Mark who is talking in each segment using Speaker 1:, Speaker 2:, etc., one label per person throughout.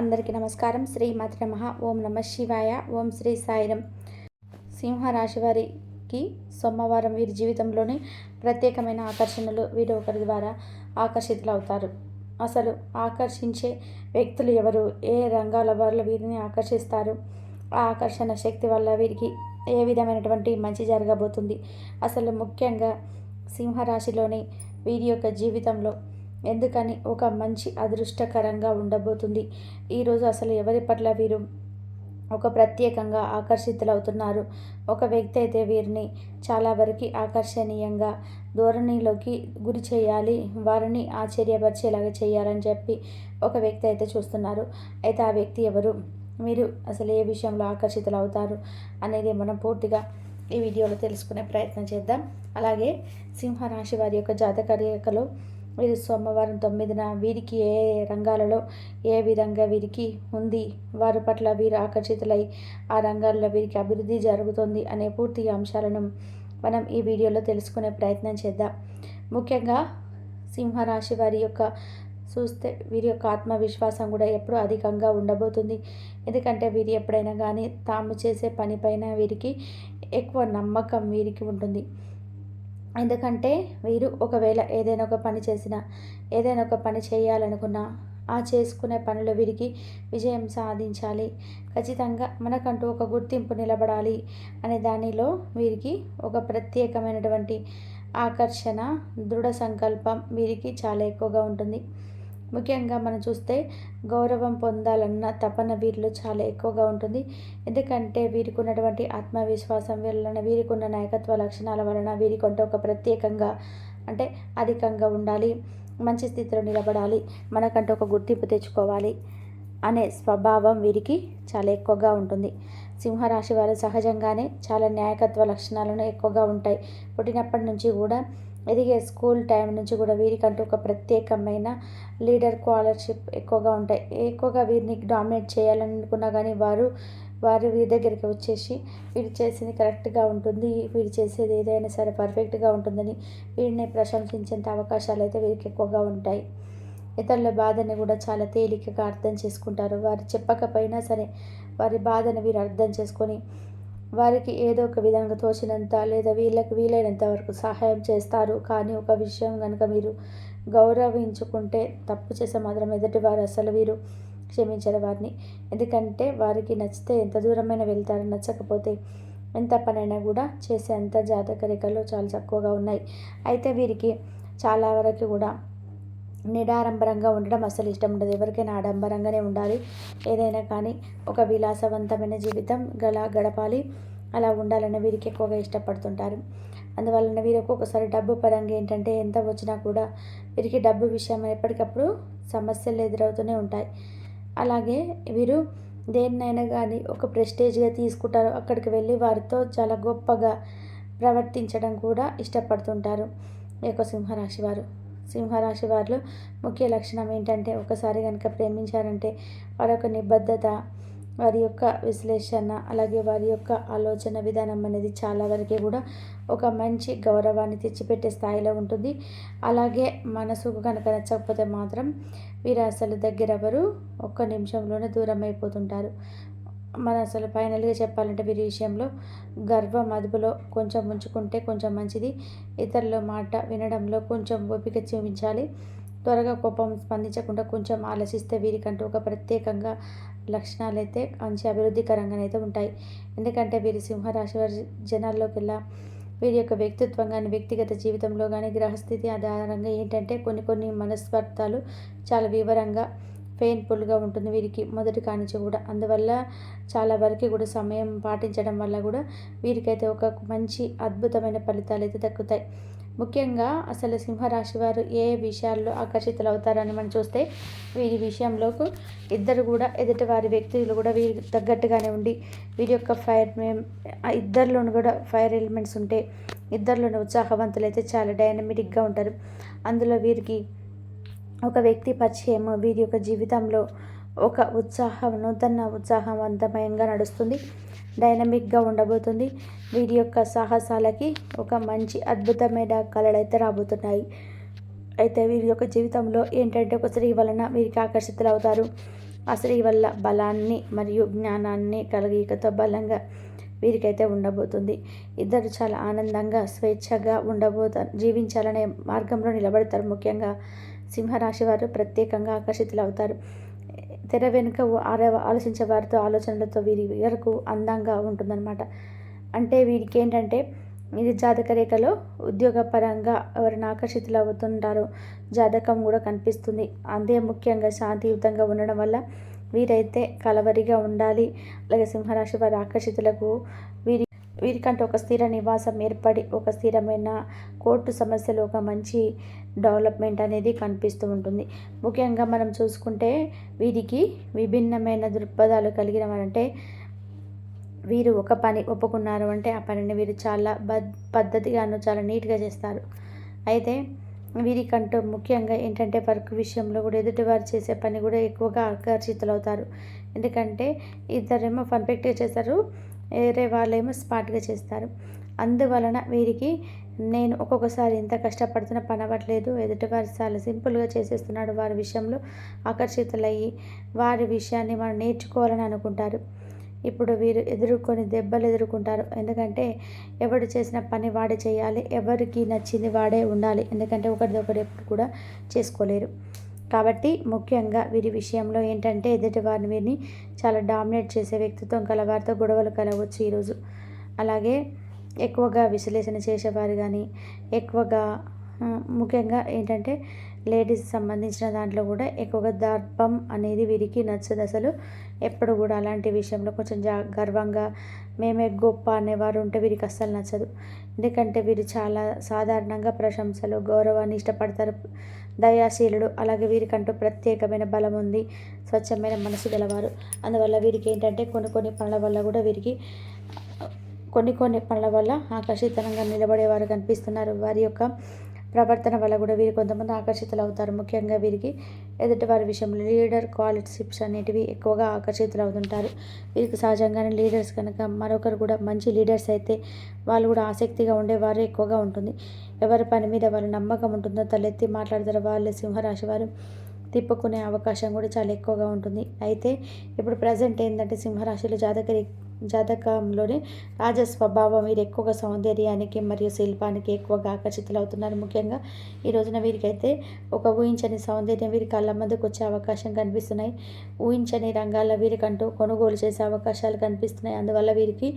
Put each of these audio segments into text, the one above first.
Speaker 1: అందరికీ నమస్కారం. శ్రీ మాత నమ. ఓం నమ శివాయ. ఓం శ్రీ సాయిరం. సింహరాశి వారికి సోమవారం వీరి జీవితంలోని ప్రత్యేకమైన ఆకర్షణలు వీరు ఒకరి ద్వారా ఆకర్షితులవుతారు. అసలు ఆకర్షించే వ్యక్తులు ఎవరు? ఏ రంగాల వారు వీరిని ఆకర్షిస్తారు? ఆ ఆకర్షణ శక్తి వల్ల వీరికి ఏ విధమైనటువంటి మంచి జరగబోతుంది? అసలు ముఖ్యంగా సింహరాశిలోని వీరి యొక్క జీవితంలో ఎందుకని ఒక మంచి అదృష్టకరంగా ఉండబోతుంది. ఈరోజు అసలు ఎవరి పట్ల వీరు ఒక ప్రత్యేకంగా ఆకర్షితులవుతున్నారు? ఒక వ్యక్తి అయితే వీరిని చాలా వరకు ఆకర్షణీయంగా ధోరణిలోకి గురి చేయాలి వారిని ఆశ్చర్యపరిచేలాగా చేయాలని చెప్పి ఒక వ్యక్తి అయితే చూస్తున్నారు. అయితే ఆ వ్యక్తి ఎవరు? మీరు అసలు ఏ విషయంలో ఆకర్షితులు అవుతారు అనేది మనం పూర్తిగా ఈ వీడియోలో తెలుసుకునే ప్రయత్నం చేద్దాం. అలాగే సింహరాశి వారి యొక్క జాతక రేఖలో వీరు సోమవారం తొమ్మిదిన వీరికి ఏ రంగాలలో ఏ విధంగా వీరికి ఉంది? వారి పట్ల వీరు ఆకర్షితులై ఆ రంగాల్లో వీరికి అభివృద్ధి జరుగుతుంది అనే పూర్తి అంశాలను మనం ఈ వీడియోలో తెలుసుకునే ప్రయత్నం చేద్దాం. ముఖ్యంగా సింహరాశి వారి యొక్క చూస్తే వీరి యొక్క ఆత్మవిశ్వాసం కూడా ఎప్పుడూ అధికంగా ఉండబోతుంది. ఎందుకంటే వీరు ఎప్పుడైనా కానీ తాము చేసే పనిపైన వీరికి ఎక్కువ నమ్మకం వీరికి ఉంటుంది. ఎందుకంటే వీరు ఒకవేళ ఏదైనా ఒక పని చేసినా ఏదైనా ఒక పని చేయాలనుకున్నా ఆ చేసుకునే పనులు వీరికి విజయం సాధించాలి. ఖచ్చితంగా మనకంటూ ఒక గుర్తింపు నిలబడాలి అనే దానిలో వీరికి ఒక ప్రత్యేకమైనటువంటి ఆకర్షణ దృఢ సంకల్పం వీరికి చాలా ఎక్కువగా ఉంటుంది. ముఖ్యంగా మనం చూస్తే గౌరవం పొందాలన్న తపన వీరిలో చాలా ఎక్కువగా ఉంటుంది. ఎందుకంటే వీరికి ఉన్నటువంటి ఆత్మవిశ్వాసం వలన వీరికి ఉన్న నాయకత్వ లక్షణాల వలన వీరికంటే ఒక ప్రత్యేకంగా అంటే అధికంగా ఉండాలి. మంచి స్థితిలో నిలబడాలి. మనకంటే ఒక గుర్తింపు తెచ్చుకోవాలి అనే స్వభావం వీరికి చాలా ఎక్కువగా ఉంటుంది. సింహరాశి వారు సహజంగానే చాలా నాయకత్వ లక్షణాలను ఎక్కువగా ఉంటాయి. పుట్టినప్పటి నుంచి కూడా ఎదిగే స్కూల్ టైం నుంచి కూడా వీరికంటూ ఒక ప్రత్యేకమైన లీడర్ స్కాలర్షిప్ ఎక్కువగా ఉంటాయి. ఎక్కువగా వీరిని డామినేట్ చేయాలనుకున్నా కానీ వారు వారు వీరి దగ్గరికి వచ్చేసి వీరు చేసింది కరెక్ట్గా ఉంటుంది. వీరు చేసేది ఏదైనా సరే పర్ఫెక్ట్గా ఉంటుందని వీరిని ప్రశంసించేంత అవకాశాలు అయితే వీరికి ఎక్కువగా ఉంటాయి. ఇతరుల బాధని కూడా చాలా తేలికగా అర్థం చేసుకుంటారు. వారు చెప్పకపోయినా సరే వారి బాధను వీరు అర్థం చేసుకొని వారికి ఏదో ఒక విధంగా తోచినంత లేదా వీళ్ళకి వీలైనంత వరకు సహాయం చేస్తారు. కానీ ఒక విషయం కనుక మీరు గౌరవించుకుంటే తప్పు చేసే మాత్రం ఎదుటి వారు అసలు వీరు క్షమించరు వారిని. ఎందుకంటే వారికి నచ్చితే ఎంత దూరమైనా వెళ్తారు నచ్చకపోతే ఎంత పనైనా కూడా చేసే అంత జాతక రేఖలు చాలా తక్కువగా ఉన్నాయి. అయితే వీరికి చాలా వరకు కూడా నిడారంభరంగా ఉండడం అసలు ఇష్టం ఉండదు. ఎవరికైనా ఆడంబరంగానే ఉండాలి. ఏదైనా కానీ ఒక విలాసవంతమైన జీవితం గల గడపాలి. అలా ఉండాలని వీరికి ఎక్కువగా ఇష్టపడుతుంటారు. అందువలన వీరు ఒక్కొక్కసారి డబ్బు పరంగా ఏంటంటే ఎంత వచ్చినా కూడా వీరికి డబ్బు విషయం ఎప్పటికప్పుడు సమస్యలు ఎదురవుతూనే ఉంటాయి. అలాగే వీరు దేన్నైనా కానీ ఒక ప్రెస్టేజ్గా తీసుకుంటారు. అక్కడికి వెళ్ళి వారితో చాలా గొప్పగా ప్రవర్తించడం కూడా ఇష్టపడుతుంటారు. ఈ యొక్క సింహరాశి వారు. సింహరాశి వారిలో ముఖ్య లక్షణం ఏంటంటే ఒకసారి కనుక ప్రేమించారంటే వారి యొక్క నిబద్ధత వారి యొక్క విశ్లేషణ అలాగే వారి యొక్క ఆలోచన విధానం అనేది చాలా వరకు కూడా ఒక మంచి గౌరవాన్ని తెచ్చిపెట్టే స్థాయిలో ఉంటుంది. అలాగే మనసుకు కనుక నచ్చకపోతే మాత్రం వీరు అసలు దగ్గర ఎవరు ఒక్క నిమిషంలోనే దూరం అయిపోతుంటారు మన అసలు ఫైనల్గా చెప్పాలంటే వీరి విషయంలో గర్వం అదుపులో కొంచెం ఉంచుకుంటే కొంచెం మంచిది. ఇతరుల మాట వినడంలో కొంచెం ఓపిక చూపించాలి. త్వరగా కోపం స్పందించకుండా కొంచెం ఆలోచిస్తే వీరికంటూ ఒక ప్రత్యేకంగా లక్షణాలు అయితే మంచి అభివృద్ధికరంగానైతే ఉంటాయి. ఎందుకంటే వీరి సింహరాశి వారి జనాల్లోకి వెళ్ళా వీరి యొక్క వ్యక్తిత్వం కానీ వ్యక్తిగత జీవితంలో కానీ గ్రహస్థితి ఆధారంగా ఏంటంటే కొన్ని కొన్ని మనస్పర్ధాలు చాలా వివరంగా పెయిన్ఫుల్గా ఉంటుంది వీరికి మొదటి కానించి కూడా. అందువల్ల చాలా వరకు కూడా సమయం పాటించడం వల్ల కూడా వీరికైతే ఒక మంచి అద్భుతమైన ఫలితాలు అయితే దక్కుతాయి. ముఖ్యంగా అసలు సింహరాశి వారు ఏ విషయాల్లో ఆకర్షితులు అవుతారని మనం చూస్తే వీరి విషయంలోకి ఇద్దరు కూడా ఎదుటి వారి వ్యక్తులు కూడా వీరి తగ్గట్టుగానే ఉండి వీరి యొక్క ఫైర్ ఇద్దరిలోనూ కూడా ఫైర్ ఎలిమెంట్స్ ఉంటే ఇద్దరిలోనూ ఉత్సాహవంతులు అయితే చాలా డైనమిటిక్గా ఉంటారు. అందులో వీరికి ఒక వ్యక్తి పరిచయం వీరి యొక్క జీవితంలో ఒక ఉత్సాహం నూతన ఉత్సాహవంతమయంగా నడుస్తుంది డైనమిక్గా ఉండబోతుంది. వీరి యొక్క సాహసాలకి ఒక మంచి అద్భుతమైన కళలు అయితే రాబోతున్నాయి. అయితే వీరి యొక్క జీవితంలో ఏంటంటే ఒక స్త్రీ వలన వీరికి ఆకర్షితులు అవుతారు ఆ స్త్రీ వల్ల బలాన్ని మరియు జ్ఞానాన్ని కలయికతో బలంగా వీరికైతే ఉండబోతుంది. ఇద్దరు చాలా ఆనందంగా స్వేచ్ఛగా ఉండబోతారు జీవించాలనే మార్గంలో నిలబడతారు ముఖ్యంగా. సింహరాశి వారు ప్రత్యేకంగా ఆకర్షితులు అవుతారు తెర వెనుక ఆలోచించే వారితో ఆలోచనలతో వీరి వరకు అందంగా ఉంటుందన్నమాట. అంటే వీరికి ఏంటంటే ఇది జాతక రేఖలో ఉద్యోగపరంగా ఎవరిని ఆకర్షితులు అవుతుంటారో జాతకం కూడా కనిపిస్తుంది. అంతే ముఖ్యంగా శాంతియుతంగా ఉండడం వల్ల వీరైతే కలవరిగా ఉండాలి. అలాగే సింహరాశి వారి ఆకర్షితులకు వీరి వీరికంటే ఒక స్థిర నివాసం ఏర్పడి ఒక స్థిరమైన కోర్టు సమస్యలు ఒక మంచి డెవలప్మెంట్ అనేది కనిపిస్తూ ఉంటుంది. ముఖ్యంగా మనం చూసుకుంటే వీరికి విభిన్నమైన దృక్పథాలు కలిగిన వారంటే వీరు ఒక పని ఒప్పుకున్నారు అంటే ఆ పనిని వీరు చాలా పద్ధతిగాను చాలా నీట్గా చేస్తారు. అయితే వీరికంటూ ముఖ్యంగా ఏంటంటే వర్క్ విషయంలో కూడా ఎదుటివారు చేసే పని కూడా ఎక్కువగా ఆకర్షితులవుతారు. ఎందుకంటే ఇద్దరేమో పర్ఫెక్ట్గా చేస్తారు వేరే వాళ్ళేమో స్పాట్గా చేస్తారు. అందువలన వీరికి నేను ఒక్కొక్కసారి ఇంత కష్టపడుతున్న పని అవ్వట్లేదు. ఎదుటివారు చాలా సింపుల్గా చేసేస్తున్నాడు వారి విషయంలో ఆకర్షితులయ్యి వారి విషయాన్ని మనం నేర్చుకోవాలని అనుకుంటారు. ఇప్పుడు వీరు ఎదుర్కొని దెబ్బలు ఎదుర్కొంటారు. ఎందుకంటే ఎవడు చేసిన పని వాడే చేయాలి. ఎవరికి నచ్చింది వాడే ఉండాలి. ఎందుకంటే ఒకరిది ఒకరు ఎప్పుడు కూడా చేసుకోలేరు. కాబట్టి ముఖ్యంగా వీరి విషయంలో ఏంటంటే ఎదుటివారిని వీరిని చాలా డామినేట్ చేసే వ్యక్తిత్వం కలవారితో గొడవలు కలవచ్చు ఈరోజు. అలాగే ఎక్కువగా విశ్లేషణ చేసేవారు కానీ ఎక్కువగా ముఖ్యంగా ఏంటంటే లేడీస్ సంబంధించిన దాంట్లో కూడా ఎక్కువగా దర్పం అనేది వీరికి నచ్చదు అసలు. ఎప్పుడు కూడా అలాంటి విషయంలో కొంచెం జా గర్వంగా మేమే గొప్ప అనేవారు ఉంటే వీరికి అస్సలు నచ్చదు. ఎందుకంటే వీరు చాలా సాధారణంగా ప్రశంసలు గౌరవాన్ని ఇష్టపడతారు దయాశీలుడు. అలాగే వీరికంటూ ప్రత్యేకమైన బలం ఉంది స్వచ్ఛమైన మనసు గలవారు. అందువల్ల వీరికి ఏంటంటే కొన్ని కొన్ని పనుల వల్ల కూడా వీరికి కొన్ని కొన్ని పనుల వల్ల ఆకర్షితంగా నిలబడేవారు కనిపిస్తున్నారు. వారి యొక్క ప్రవర్తన వల్ల కూడా వీరు కొంతమంది ఆకర్షితులు అవుతారు ముఖ్యంగా వీరికి ఎదుటి వారి విషయంలో లీడర్ క్వాలిటీషిప్స్ అనేటివి ఎక్కువగా ఆకర్షితులు అవుతుంటారు వీరికి సహజంగానే లీడర్స్ కనుక మరొకరు కూడా మంచి లీడర్స్ అయితే వాళ్ళు కూడా ఆసక్తిగా ఉండేవారు ఎక్కువగా ఉంటుంది. ఎవరి పని మీద వాళ్ళ నమ్మకం ఉంటుందో తలెత్తి మాట్లాడతారు వాళ్ళు సింహరాశి వారు తిప్పుకునే అవకాశం కూడా చాలా ఎక్కువగా ఉంటుంది. అయితే ఇప్పుడు ప్రజెంట్ ఏంటంటే సింహరాశిలో జాతక జాతకంలోని రాజస్వభావం వీరు ఎక్కువగా సౌందర్యానికి మరియు శిల్పానికి ఎక్కువగా ఆకర్షితులవుతున్నారు. ముఖ్యంగా ఈ రోజున వీరికైతే ఒక ఊహించని సౌందర్యం వీరి కళ్ళ ముందుకు వచ్చే అవకాశం కనిపిస్తున్నాయి. ఊహించని రంగాల్లో వీరికంటూ కొనుగోలు చేసే అవకాశాలు కనిపిస్తున్నాయి. అందువల్ల వీరికి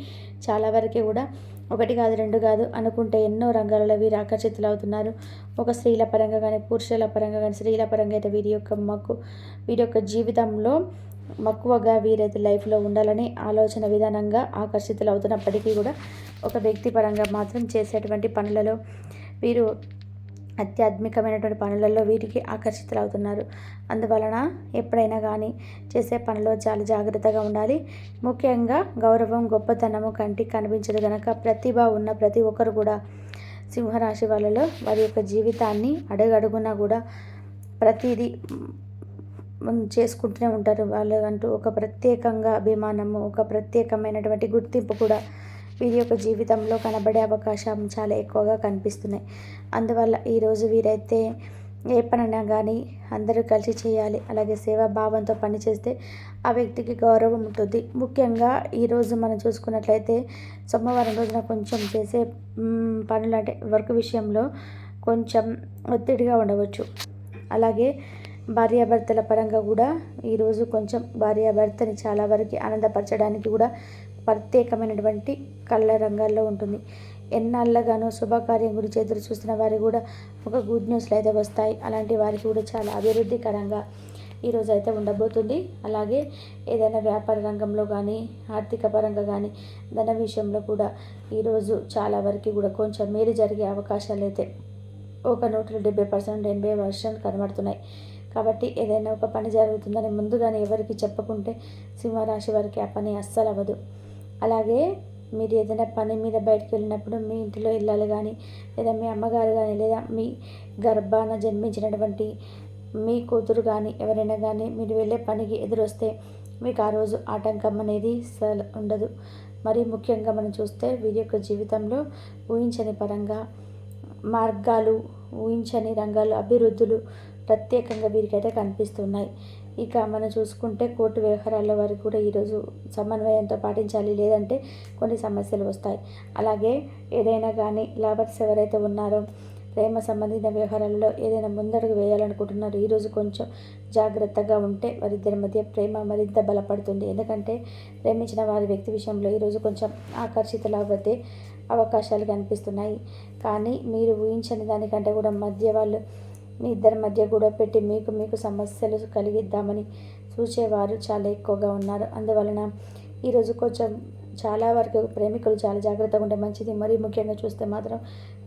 Speaker 1: చాలా వరకు కూడా ఒకటి కాదు రెండు కాదు అనుకుంటే ఎన్నో రంగాలలో వీరు ఆకర్షితులు అవుతున్నారు ఒక స్త్రీల పరంగా కానీ పురుషుల పరంగా కానీ స్త్రీల పరంగా అయితే వీరి యొక్క మక్కు వీరి యొక్క జీవితంలో మక్కువగా వీరైతే లైఫ్లో ఉండాలని ఆలోచన విధానంగా ఆకర్షితులు అవుతున్నప్పటికీ కూడా ఒక వ్యక్తి పరంగా మాత్రం చేసేటువంటి పనులలో వీరు ఆధ్యాత్మికమైనటువంటి పనులలో వీరికి ఆకర్షితులు అవుతున్నారు అందువలన ఎప్పుడైనా కానీ చేసే పనిలో చాలా జాగ్రత్తగా ఉండాలి. ముఖ్యంగా గౌరవం గొప్పతనము కంటికి కనిపించదు కనుక ప్రతిభ ఉన్న ప్రతి ఒక్కరు కూడా సింహరాశి వాళ్ళలో వారి యొక్క జీవితాన్ని అడుగడుగునా కూడా ప్రతిదీ చేసుకుంటూనే ఉంటారు. వాళ్ళు అంటూ ఒక ప్రత్యేకంగా అభిమానము ఒక ప్రత్యేకమైనటువంటి గుర్తింపు కూడా వీరి యొక్క జీవితంలో కనబడే అవకాశం చాలా ఎక్కువగా కనిపిస్తున్నాయి. అందువల్ల ఈరోజు వీరైతే ఏ పనైనా కానీ అందరూ కలిసి చేయాలి. అలాగే సేవా భావంతో పనిచేస్తే ఆ వ్యక్తికి గౌరవం ఉంటుంది. ముఖ్యంగా ఈరోజు మనం చూసుకున్నట్లయితే సోమవారం రోజున కొంచెం చేసే పనులు అంటే వర్క్ విషయంలో కొంచెం ఒత్తిడిగా ఉండవచ్చు. అలాగే భార్యాభర్తల పరంగా కూడా ఈరోజు కొంచెం భార్యాభర్తని చాలా వరకు ఆనందపరచడానికి కూడా ప్రత్యేకమైనటువంటి కళ్ళ రంగాల్లో ఉంటుంది. ఎన్నాళ్ళగానో శుభకార్యం గురించి ఎదురు చూస్తున్న వారికి కూడా ఒక గుడ్ న్యూస్లు అయితే వస్తాయి. అలాంటి వారికి కూడా చాలా అభివృద్ధికరంగా ఈరోజు అయితే ఉండబోతుంది. అలాగే ఏదైనా వ్యాపార రంగంలో కానీ ఆర్థిక పరంగా కానీ ధన విషయంలో కూడా ఈరోజు చాలా వరకు కూడా కొంచెం మేలు జరిగే అవకాశాలు అయితే ఒక నూట డెబ్బై పర్సెంట్ ఎనభై పర్సెంట్ కనబడుతున్నాయి. కాబట్టి ఏదైనా ఒక పని జరుగుతుందని ముందుగానే ఎవరికి చెప్పకుంటే సింహరాశి వారికి ఆ పని అస్సలు అవ్వదు. అలాగే మీరు ఏదైనా పని మీద బయటకు వెళ్ళినప్పుడు మీ ఇంటిలో ఇల్లాలు కానీ లేదా మీ అమ్మగారు కానీ లేదా మీ గర్భాన జన్మించినటువంటి మీ కూతురు కానీ ఎవరైనా కానీ మీరు వెళ్ళే పనికి ఎదురొస్తే మీకు ఆ రోజు ఆటంకం అనేది ఉండదు. మరి ముఖ్యంగా మనం చూస్తే వీరి యొక్క జీవితంలో ఊహించని పరంగా మార్గాలు ఊహించని రంగాలు అభివృద్ధులు ప్రత్యేకంగా వీరికైతే కనిపిస్తున్నాయి. ఇక మనం చూసుకుంటే కోర్టు వ్యవహారాల వారికి కూడా ఈరోజు సమన్వయంతో పాటించాలి లేదంటే కొన్ని సమస్యలు వస్తాయి. అలాగే ఏదైనా కానీ లాబర్స్ ఎవరైతే ఉన్నారో ప్రేమ సంబంధించిన వ్యవహారాలలో ఏదైనా ముందడుగు వేయాలనుకుంటున్నారు ఈరోజు కొంచెం జాగ్రత్తగా ఉంటే వారిద్దరి మధ్య ప్రేమ మరింత బలపడుతుంది. ఎందుకంటే ప్రేమించిన వారి వ్యక్తి విషయంలో ఈరోజు కొంచెం ఆకర్షితులవ్వతే అవకాశాలు కనిపిస్తున్నాయి. కానీ మీరు ఊహించని దానికంటే కూడా మధ్య వాళ్ళు మీ ఇద్దరి మధ్య కూడా పెట్టి మీకు మీకు సమస్యలు కలిగిద్దామని చూసేవారు చాలా ఎక్కువగా ఉన్నారు. అందువలన ఈరోజు కొంచెం చాలా వరకు ప్రేమికులు చాలా జాగ్రత్తగా ఉంటే మంచిది. మరీ ముఖ్యంగా చూస్తే మాత్రం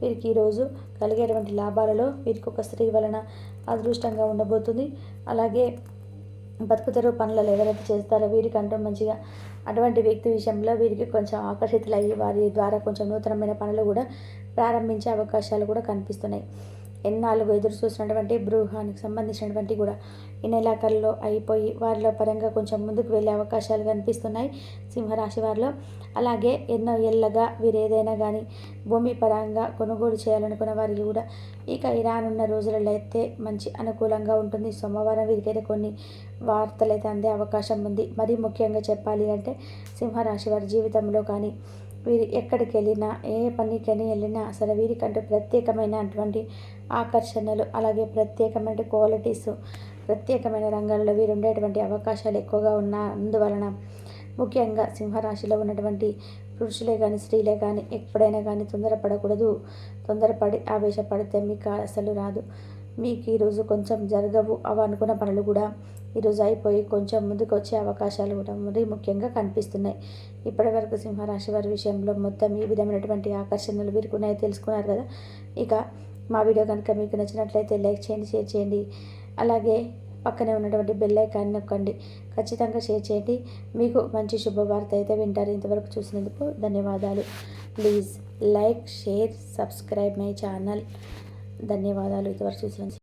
Speaker 1: వీరికి ఈరోజు కలిగేటువంటి లాభాలలో వీరికి ఒక స్త్రీ వలన అదృష్టంగా ఉండబోతుంది. అలాగే బతుకుతెరువు పనులలో ఎవరైతే చేస్తారో వీరికంటూ మంచిగా అటువంటి వ్యక్తి విషయంలో వీరికి కొంచెం ఆకర్షితులయ్యి వారి ద్వారా కొంచెం నూతనమైన పనులు కూడా ప్రారంభించే అవకాశాలు కూడా కనిపిస్తున్నాయి. ఎన్నాళ్ళు ఎదురు చూసినటువంటి బృహానికి సంబంధించినటువంటి కూడా ఈ నెలాఖరులో అయిపోయి వారిలో పరంగా కొంచెం ముందుకు వెళ్ళే అవకాశాలు కనిపిస్తున్నాయి సింహరాశి వారిలో. అలాగే ఎన్నో ఏళ్ళగా వీరు ఏదైనా కానీ భూమి పరంగా కొనుగోలు చేయాలనుకున్న వారికి కూడా ఇక ఇరానున్న రోజులలో అయితే మంచి అనుకూలంగా ఉంటుంది. సోమవారం వీరికైతే కొన్ని వార్తలు అయితే అందే అవకాశం ఉంది. మరీ ముఖ్యంగా చెప్పాలి అంటే సింహరాశి వారి జీవితంలో కానీ వీరు ఎక్కడికి వెళ్ళినా ఏ పనికని వెళ్ళినా అసలు వీరికంటూ ప్రత్యేకమైనటువంటి ఆకర్షణలు అలాగే ప్రత్యేకమైన క్వాలిటీస్ ప్రత్యేకమైన రంగాల్లో వీరు ఉండేటువంటి అవకాశాలు ఎక్కువగా ఉన్న అందువలన ముఖ్యంగా సింహరాశిలో ఉన్నటువంటి పురుషులే కానీ స్త్రీలే కానీ ఎప్పుడైనా కానీ తొందరపడకూడదు. తొందరపడి ఆవేశపడితే మీకు అసలు రాదు. మీకు ఈరోజు కొంచెం జరగవు అవి అనుకున్న పనులు కూడా ఈరోజు అయిపోయి కొంచెం ముందుకు వచ్చే అవకాశాలు కూడా మరీ ముఖ్యంగా కనిపిస్తున్నాయి. ఇప్పటి వరకు సింహరాశి వారి విషయంలో మొత్తం ఈ విధమైనటువంటి ఆకర్షణలు వీరుకున్నాయి తెలుసుకున్నారు కదా. ఇక మా వీడియో కనుక మీకు నచ్చినట్లయితే లైక్ చేయండి షేర్ చేయండి. అలాగే పక్కనే ఉన్నటువంటి బెల్ ఐకాన్ నొక్కండి. ఖచ్చితంగా షేర్ చేయండి. మీకు మంచి శుభవార్త అయితే వింటారు. ఇంతవరకు చూసినందుకు ధన్యవాదాలు. Please like share subscribe my channel. ధన్యవాదాలు. ఇంతవరకు చూసినందుకు.